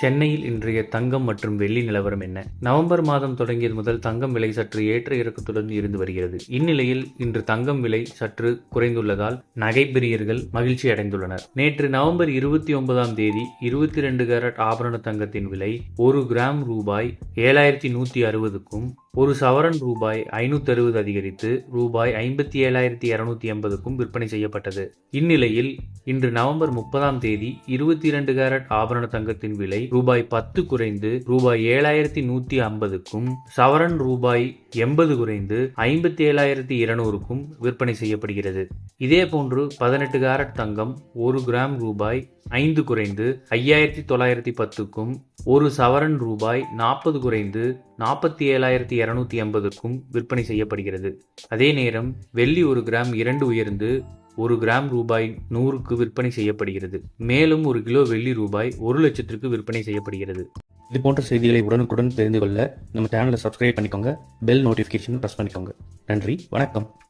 சென்னையில் இன்றைய தங்கம் மற்றும் வெள்ளி நிலவரம் என்ன? நவம்பர் மாதம் தொடங்கியது முதல் தங்கம் விலை சற்று ஏற்ற இறக்கத்துடன் இருந்து வருகிறது. இந்நிலையில் இன்று தங்கம் விலை சற்று குறைந்துள்ளதால் நகைப்பிரியர்கள் மகிழ்ச்சி அடைந்துள்ளனர். நேற்று நவம்பர் இருபத்தி ஒன்பதாம் தேதி இருபத்தி ரெண்டு கேரட் ஆபரண தங்கத்தின் விலை ஒரு கிராம் ரூபாய் ஏழாயிரத்தி நூத்தி அறுபதுக்கும் ஒரு சவரன் ரூபாய் ஐநூத்தி அறுபது அதிகரித்து ரூபாய் ஐம்பத்தி ஏழாயிரத்தி இரநூத்தி எண்பதுக்கும் விற்பனை செய்யப்பட்டது. இந்நிலையில் இன்று நவம்பர் முப்பதாம் தேதி இருபத்தி இரண்டு கேரட் ஆபரண தங்கத்தின் விலை ரூபாய் பத்து குறைந்து ரூபாய் ஏழாயிரத்தி நூத்தி ஐம்பதுக்கும் சவரன் ரூபாய் எண்பது குறைந்து ஐம்பத்தி ஏழாயிரத்தி இருநூறுக்கும் விற்பனை செய்யப்படுகிறது. இதேபோன்று பதினெட்டு கேரட் தங்கம் ஒரு கிராம் ரூபாய் ஐந்து குறைந்து ஐயாயிரத்தி தொள்ளாயிரத்தி பத்துக்கும் ஒரு சவரன் ரூபாய் நாற்பது குறைந்து நாற்பத்தி ஏழாயிரத்தி இரநூத்தி ஐம்பதுக்கும் விற்பனை செய்யப்படுகிறது. அதே நேரம் வெள்ளி ஒரு கிராம் இரண்டு உயர்ந்து ஒரு கிராம் ரூபாய் நூறுக்கு விற்பனை செய்யப்படுகிறது. மேலும் ஒரு கிலோ வெள்ளி ரூபாய் ஒரு லட்சத்திற்கு விற்பனை செய்யப்படுகிறது. இது போன்ற செய்திகளை உடனுக்குடன் தெரிந்து கொள்ள நம்ம சேனலை சப்ஸ்கிரைப் பண்ணிக்கோங்க. பெல் நோட்டிஃபிகேஷன் ப்ரெஸ் பண்ணிக்கோங்க. நன்றி வணக்கம்.